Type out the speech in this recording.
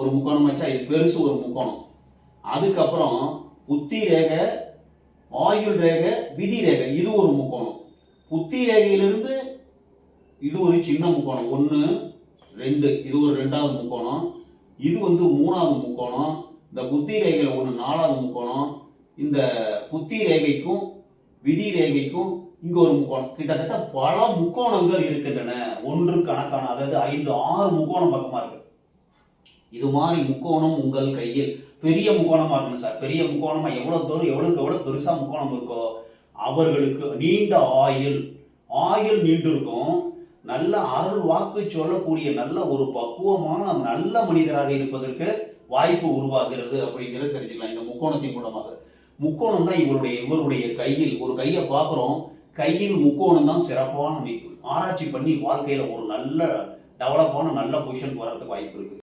ஒரு முக்கோணம் வச்சா இது பெருசு ஒரு முக்கோணம். அதுக்கப்புறம் புத்தி ரேகை ஆயுள் ரேகை விதி ரேகை இது ஒரு முக்கோணம். புத்தி ரேகையிலிருந்து இது ஒரு சின்ன முக்கோணம். ஒன்று ரெண்டு இது ஒரு ரெண்டாவது முக்கோணம். இது வந்து மூணாவது முக்கோணம். இந்த புத்தி ரேகையில் ஒன்று நாலாவது முக்கோணம். இந்த புத்தி ரேகைக்கும் விதி ரேகைக்கும் இங்கே ஒரு முக்கோணம். கிட்டத்தட்ட பல முக்கோணங்கள் இருக்கின்றன. ஒன்று கணக்கான அதாவது ஐந்து ஆறு முக்கோணம் பக்கமாக இருக்குது இது மாதிரி முக்கோணம் உங்கள் கையில். பெரிய முக்கோணமாக இருக்கணும் சார். பெரிய முக்கோணமாக எவ்வளோ தூரம் எவ்வளோக்கு எவ்வளோ பெருசாக முக்கோணம் இருக்கோ அவர்களுக்கு நீண்ட ஆயுள். ஆயுள் நீண்டு இருக்கும் நல்ல அருள் வாக்கு சொல்லக்கூடிய நல்ல ஒரு பக்குவமான நல்ல மனிதராக இருப்பதற்கு வாய்ப்பு உருவாகிறது அப்படிங்கிறத தெரிஞ்சுக்கலாம். இந்த முக்கோணத்தின் மூலமாக. முக்கோணம் தான் இவருடைய இவருடைய கையில். ஒரு கையை பார்க்குறோம். கையில் முக்கோணம் தான் சிறப்பான அமைப்பு. ஆராய்ச்சி பண்ணி வாழ்க்கையில் ஒரு நல்ல டெவலப்பான நல்ல பொசிஷன் வரதுக்கு வாய்ப்பு இருக்குது